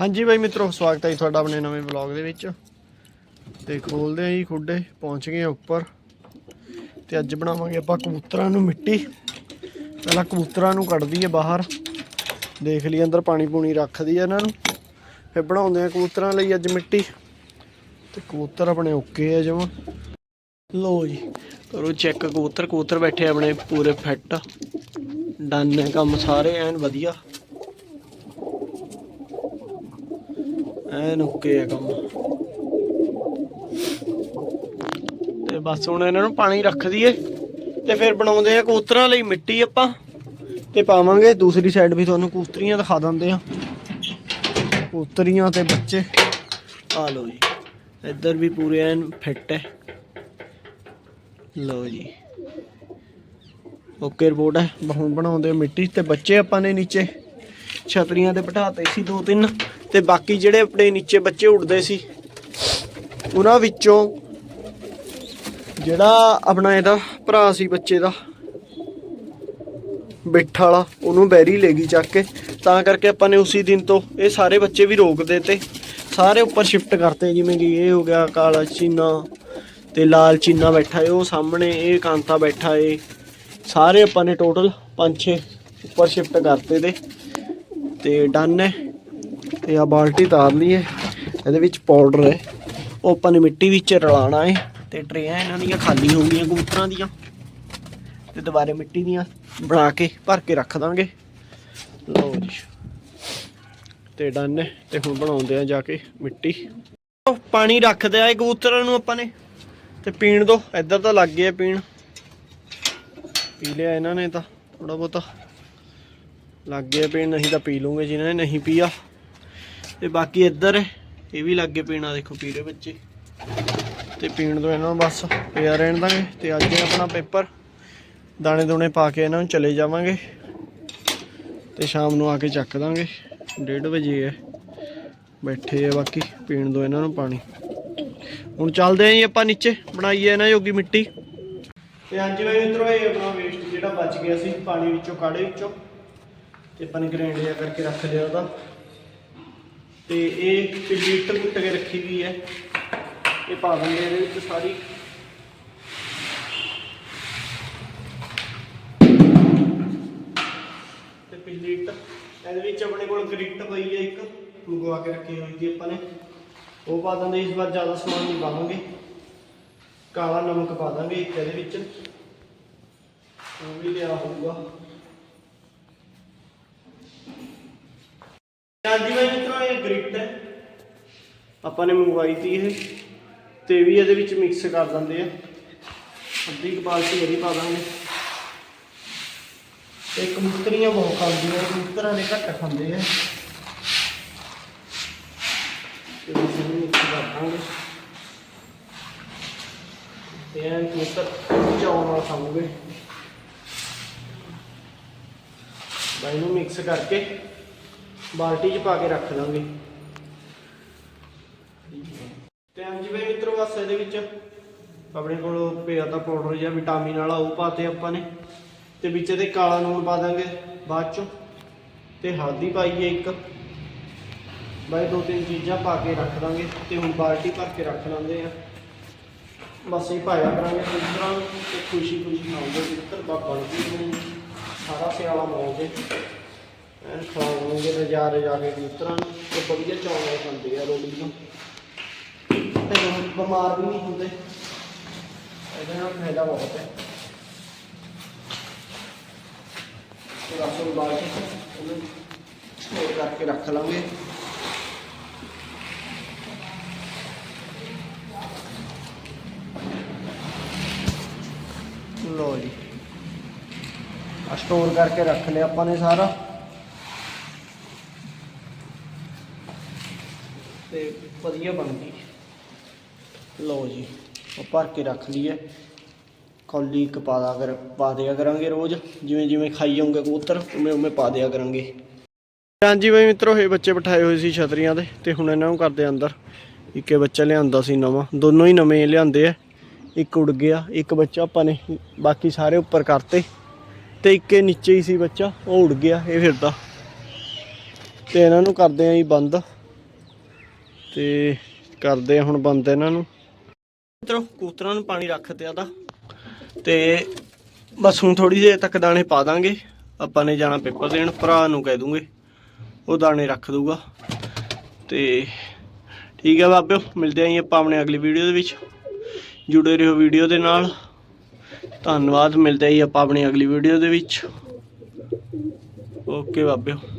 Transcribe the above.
ਹਾਂਜੀ ਬਾਈ ਮਿੱਤਰੋ, ਸਵਾਗਤ ਹੈ ਜੀ ਤੁਹਾਡਾ ਆਪਣੇ ਨਵੇਂ ਵਲੌਗ ਦੇ ਵਿੱਚ। ਤੇ ਖੋਲਦੇ ਆਂ ਜੀ ਖੁੱਡੇ, ਪਹੁੰਚ ਗਏ ਆਂ ਉੱਪਰ। ਤੇ ਅੱਜ ਬਣਾਵਾਂਗੇ ਆਪਾਂ ਕਬੂਤਰਾਂ ਨੂੰ ਮਿੱਟੀ। ਪਹਿਲਾਂ ਕਬੂਤਰਾਂ ਨੂੰ ਕੱਢਦੀ ਹੈ ਬਾਹਰ। ਦੇਖ ਲਈ ਅੰਦਰ ਪਾਣੀ ਪੂਣੀ ਰੱਖਦੀ ਹੈ ਇਹਨਾਂ ਨੂੰ। ਫਿਰ ਬਣਾਉਂਦੇ ਆ ਕਬੂਤਰਾਂ ਲਈ ਅੱਜ ਮਿੱਟੀ। ਤੇ ਕਬੂਤਰ ਆਪਣੇ ਓਕੇ ਆ ਜਮਾ। ਲੋ ਜੀ, ਕਰੋ ਚੈੱਕ ਕਬੂਤਰ। ਕਬੂਤਰ ਬੈਠੇ ਆਪਣੇ ਪੂਰੇ ਫਿੱਟ। ਡਨ ਹੈ ਕੰਮ ਸਾਰੇ, ਐਨ ਵਧੀਆ। ਐਨ ਓਕੇ ਆ ਕੰਮ। ਤੇ ਬਸ ਹੁਣ ਇਹਨਾਂ ਨੂੰ ਪਾਣੀ ਰੱਖ ਦਈਏ ਤੇ ਫਿਰ ਬਣਾਉਂਦੇ ਆ ਕਬੂਤਰਾਂ ਲਈ ਮਿੱਟੀ ਆਪਾਂ। ਤੇ ਪਾਵਾਂਗੇ, ਦੂਸਰੀ ਸਾਈਡ ਵੀ ਤੁਹਾਨੂੰ ਕਬੂਤਰੀਆਂ ਦਿਖਾ ਦਿੰਦੇ ਆ। ਕਬੂਤਰੀਆਂ ਤੇ ਬੱਚੇ। ਆ ਲਓ ਜੀ, ਇੱਧਰ ਵੀ ਪੂਰੇ ਐਨ ਫਿੱਟ ਹੈ ਲੋ ਜੀ। ਓਕੇ, ਰਿਪੋਰਟ ਹੈ ਹੁਣ ਬਣਾਉਂਦੇ ਮਿੱਟੀ ਤੇ ਬੱਚੇ ਆਪਾਂ ਨੇ ਨੀਚੇ। ਛਤਰੀਆਂ ਤੇ ਬਿਠਾਤੇ ਸੀ ਦੋ ਤਿੰਨ। ਤੇ ਬਾਕੀ ਜਿਹੜੇ ਆਪਣੇ ਨੀਚੇ ਬੱਚੇ ਉੱਡਦੇ ਸੀ, ਉਹਨਾਂ ਵਿੱਚੋਂ ਜਿਹੜਾ ਆਪਣਾ ਇਹਦਾ ਭਰਾ ਸੀ ਬੱਚੇ ਦਾ, ਬਿੱਠ ਵਾਲਾ, ਉਹਨੂੰ ਬੈਰੀ ਲੈ ਗਈ ਚੱਕ ਕੇ। ਤਾਂ ਕਰਕੇ ਆਪਾਂ ਨੇ ਉਸੇ ਦਿਨ ਤੋਂ ਇਹ ਸਾਰੇ ਬੱਚੇ ਵੀ ਰੋਕ ਦਿੱਤੇ। ਸਾਰੇ ਉੱਪਰ ਸ਼ਿਫਟ ਕਰਤੇ, ਜਿਵੇਂ ਕਿ ਇਹ ਹੋ ਗਿਆ ਕਾਲਾ ਚੀਨਾ ਤੇ ਲਾਲ ਚੀਨਾ ਬੈਠਾ ਏ, ਉਹ ਸਾਹਮਣੇ, ਇਹ ਕਾਂਤਾ ਬੈਠਾ ਏ। ਸਾਰੇ ਆਪਾਂ ਨੇ ਟੋਟਲ 5-6 ਉੱਪਰ ਸ਼ਿਫਟ ਕਰਤੇ ਤੇ ਤੇ ਡਨ ਹੈ ਤੇ ਆ ਬਾਲਟੀ ਤਾਰ ਲਈ ਹੈ। ਇਹਦੇ ਵਿੱਚ ਪਾਊਡਰ ਹੈ। ਉਹ ਆਪਾਂ ਨੇ ਮਿੱਟੀ ਵਿੱਚ ਰਲਾਣਾ ਹੈ ਤੇ ਟਰੇਆਂ ਇਹਨਾਂ ਦੀਆਂ ਖਾਲੀ ਹੋ ਗਈਆਂ ਕਬੂਤਰਾਂ ਦੀਆਂ। ਤੇ ਦੁਬਾਰੇ ਮਿੱਟੀ ਦੀਆਂ ਬਣਾ ਕੇ ਭਰ ਕੇ ਰੱਖ ਦਾਂਗੇ। ਲਓ ਜੀ। ਤੇ ਡਨ ਹੈ। ਤੇ ਹੁਣ ਬਣਾਉਂਦੇ ਆ ਜਾ ਕੇ ਮਿੱਟੀ। ਪਾਣੀ ਰੱਖਦੇ ਆ ਇਹ ਕਬੂਤਰਾਂ ਨੂੰ ਆਪਾਂ ਨੇ। ਤੇ ਪੀਣ ਦੋ। ਇੱਧਰ ਤਾਂ ਲੱਗ ਗਿਆ ਪੀਣ। ਪੀ ਲਿਆ ਇਹਨਾਂ ਨੇ ਤਾਂ। ਥੋੜਾ ਬਹੁਤਾ। ਲੱਗ ਗਿਆ ਪੀਣ, ਨਹੀਂ ਤਾਂ ਪੀ ਲੂੰਗੇ ਜਿਨ੍ਹਾਂ ਨੇ ਨਹੀਂ ਪੀਆ ਤੇ ਬਾਕੀ ਇੱਧਰ ਹੈ, ਇਹ ਵੀ ਲੱਗ ਪੀਣਾ ਦੇਖੋ ਪੀ ਰਹੇ ਬੱਚੇ। ਤੇ ਪੀਣ ਤੋਂ ਇਹਨਾਂ ਨੂੰ ਬਸ ਪਿਆ ਰਹਿਣ ਦਾਂਗੇ ਤੇ ਅੱਜ ਆਪਣਾ ਪੇਪਰ ਦਾਣੇ ਦੂਣੇ ਪਾ ਕੇ ਇਹਨਾਂ ਨੂੰ ਚਲੇ ਜਾਵਾਂਗੇ। ਤੇ ਸ਼ਾਮ ਨੂੰ ਆ ਕੇ ਚੱਕ ਦਾਂਗੇ 1:30 ਵਜੇ ਹੈ। ਬੈਠੇ ਆ ਬਾਕੀ ਪੀਣ ਦੋ ਇਹਨਾਂ ਨੂੰ ਪਾਣੀ। ਹੁਣ ਚੱਲਦੇ ਆਂ ਜੀ ਆਪਾਂ ਨੀਚੇ ਬਣਾਈਏ ਇਹਨਾਂ ਜੋਗੀ ਮਿੱਟੀ। ਤੇ ਹਾਂਜੀ ਬਾਈ ਮਿੱਤਰੋ ਇਹ ਆਪਣਾ ਵੇਸਟ ਜਿਹੜਾ ਬਚ ਗਿਆ ਸੀ ਪਾਣੀ ਵਿੱਚੋਂ ਕਾੜੇ ਵਿੱਚੋਂ। ਤੇ ਆਪਾਂ ਨੇ ਗ੍ਰਾਈਂਡ ਜਿਹਾ ਕਰਕੇ ਰੱਖ ਲਿਆ ਉਹਦਾ। ਤੇ ਇਹ ਲੀਟਰ ਕੁੱਟ ਕੇ ਰੱਖੀ ਵੀ ਹੈ। ਇਹ ਪਾ ਦਾਂਗੇ ਇਹਦੇ ਵਿੱਚ ਸਾਰੀ। ਤੇ ਪਿਲੀਟ, ਇਹਦੇ ਵਿੱਚ ਆਪਣੇ ਕੋਲ ਗ੍ਰਿਟ ਪਈ ਹੈ ਇੱਕ, ਮੰਗਵਾ ਕੇ ਰੱਖੀ ਹੋਈ ਸੀ ਆਪਾਂ ਨੇ। ਉਹ ਪਾ ਦਿੰਦੇ ਇਸ ਵਾਰ ਜ਼ਿਆਦਾ ਸਮਾਨ ਨਹੀਂ ਪਾਵਾਂਗੇ। ਕਾਲਾ ਨਮਕ ਪਾ ਦਾਂਗੇ ਇੱਕ ਇਹਦੇ ਵਿੱਚ। ਉਹ ਵੀ ਲਿਆ ਹੋਊਗਾ। ਹਾਂਜੀ ਬਾਈ ਮਿੱਤਰੋ ਇਹ ਗ੍ਰਿਟ ਹੈ। ਆਪਾਂ ਨੇ ਮੰਗਵਾਈ ਸੀ ਇਹ। ਤੇ ਵੀ ਇਹਦੇ ਵਿੱਚ ਮਿਕਸ ਕਰ ਦਿੰਦੇ ਆ। ਅੱਧੀ ਬਾਲਟੀ ਇਹਦੀ ਪਾ ਦਾਂਗੇ। ਤੇ ਕਬੂਤਰੀਆਂ ਬਹੁਤ ਖਾਂਦੀਆਂ ਕਬੂਤਰਾਂ ਨੇ ਘੱਟ ਖਾਂਦੇ ਆ। ਤੇ ਇਸ ਮਿਕਸ ਕਰ ਦਾਂਗੇ। ਤੇ ਐਨ ਕਬੂਤਰ ਚਾਉਣ ਨਾਲ ਖਾਂਗੇ ਬਾਈ ਨੂੰ ਮਿਕਸ ਕਰਕੇ। ਬਾਲਟੀ 'ਚ ਪਾ ਕੇ ਰੱਖ ਦਾਂਗੇ ਤੇ ਹਾਂਜੀ ਬਈ ਮਿੱਤਰੋ, ਬਸ ਇਹਦੇ ਵਿੱਚ ਆਪਣੇ ਕੋਲ ਪਿਆ ਤਾਂ ਪਾਊਡਰ ਜਾਂ ਵਿਟਾਮਿਨ ਵਾਲਾ, ਉਹ ਪਾਤੇ ਆਪਾਂ ਨੇ। ਤੇ ਵਿੱਚ ਇਹਦੇ ਕਾਲਾ ਨੂਣ ਪਾ ਦਾਂਗੇ ਬਾਅਦ ਚੋਂ। ਤੇ ਹਲਦੀ ਪਾਈਏ ਇੱਕ। ਬਾਈ ਦੋ ਤਿੰਨ ਚੀਜ਼ਾਂ ਪਾ ਕੇ ਰੱਖ ਦਾਂਗੇ ਤੇ ਹੁਣ ਬਾਲਟੀ ਭਰ ਕੇ ਰੱਖ ਲਾਂਦੇ ਆ। ਬਸ ਇਹ ਪਾਇਆ ਕਰਾਂਗੇ ਕਬੂਤਰਾਂ ਨੂੰ ਤੇ ਖੁਸ਼ੀ ਖੁਸ਼ੀ ਖਾਉਂਦੇ ਕਬੂਤਰ ਬਾਬਾ ਨੂੰ ਸਾਰਾ ਸਿਆਲਾ ਮੌਜੇ ਐਨ ਖਾਵਾਂਗੇ ਨਜ਼ਾਰੇ ਜਾ ਕੇ ਕਬੂਤਰਾਂ ਨੂੰ। ਤੇ ਵਧੀਆ ਚੌਂਕੇ ਖਾਂਦੇ ਆ ਰੋਟੀ ਨੂੰ ਤੇ ਬਿਮਾਰ ਵੀ ਨਹੀਂ ਹੁੰਦੇ। ਇਹਦੇ ਨਾਲ ਫਾਇਦਾ ਬਹੁਤ ਹੈ। ਤੇ ਰਸੋਂ ਬਾਅਦ ਉਹਨੂੰ ਸਟੋਰ ਕਰਕੇ ਰੱਖ ਲਾਂਗੇ। ਲੋ ਜੀ। ਸਟੋਰ ਕਰਕੇ ਰੱਖ ਲਿਆ ਆਪਾਂ ਨੇ ਸਾਰਾ। ਤੇ ਵਧੀਆ ਬਣ ਗਈ ਲਓ ਜੀ, ਉਹ ਭਰ ਕੇ ਰੱਖ ਲਈਏ। ਕੌਲੀ ਇੱਕ ਪਾ ਦਿਆ ਕਰ, ਪਾ ਦਿਆ ਕਰਾਂਗੇ ਰੋਜ਼। ਜਿਵੇਂ ਜਿਵੇਂ ਖਾਈ ਜਾਊਂਗੇ ਕਬੂਤਰ, ਉਵੇਂ ਉਵੇਂ ਪਾ ਦਿਆ ਕਰਾਂਗੇ। ਹਾਂਜੀ ਬਈ ਮਿੱਤਰੋ, ਇਹ ਬੱਚੇ ਬਿਠਾਏ ਹੋਏ ਸੀ ਛਤਰੀਆਂ ਦੇ ਤੇ ਹੁਣ ਇਹਨਾਂ ਨੂੰ ਕਰਦੇ ਅੰਦਰ। ਇੱਕੇ ਬੱਚਾ ਲਿਆਂਦਾ ਸੀ ਨਵਾਂ, ਦੋਨੋਂ ਹੀ ਨਵੇਂ ਲਿਆਂਦੇ ਆ। ਇੱਕ ਉੜ ਗਿਆ, ਇੱਕ ਬੱਚਾ ਆਪਾਂ ਨੇ ਬਾਕੀ ਸਾਰੇ ਉੱਪਰ ਕਰਤੇ। ਤੇ ਇੱਕੇ ਨੀਚੇ ਹੀ ਸੀ ਬੱਚਾ, ਉਹ ਉੜ ਗਿਆ, ਇਹ ਫਿਰਦਾ। ਤੇ ਇਹਨਾਂ ਨੂੰ ਕਰਦੇ ਆਂ ਜੀ ਬੰਦ। ਤੇ ਕਰਦੇ ਹੁਣ ਬੰਦ ਇਹਨਾਂ ਨੂੰ। ਮਿੱਤਰੋ, ਕੂਤਰਾਂ ਨੂੰ ਪਾਣੀ ਰੱਖ ਤਿਆ ਦਾ ਤੇ ਬਸ ਹੁਣ ਥੋੜੀ ਦੇਰ ਤੱਕ ਦਾਣੇ ਪਾ ਦਾਂਗੇ। ਆਪਾਂ ਨੇ ਜਾਣਾ ਪੇਪਰ ਦੇਣ, ਭਰਾ ਨੂੰ ਕਹਿ ਦੂੰਗੇ। ਉਹ ਦਾਣੇ ਰੱਖ ਦੂਗਾ। ਤੇ ਠੀਕ ਹੈ ਬਾਬਿਓ ਮਿਲਦੇ ਆਂ ਜੀ ਆਪਾਂ ਆਪਣੇ ਅਗਲੀ ਵੀਡੀਓ ਦੇ ਵਿੱਚ। ਜੁੜੇ ਰਹੋ ਵੀਡੀਓ ਦੇ ਨਾਲ। ਧੰਨਵਾਦ, ਮਿਲਦੇ ਆਂ ਆਪਾਂ ਆਪਣੀ ਅਗਲੀ ਵੀਡੀਓ ਦੇ ਵਿੱਚ। ਓਕੇ ਬਾਬਿਓ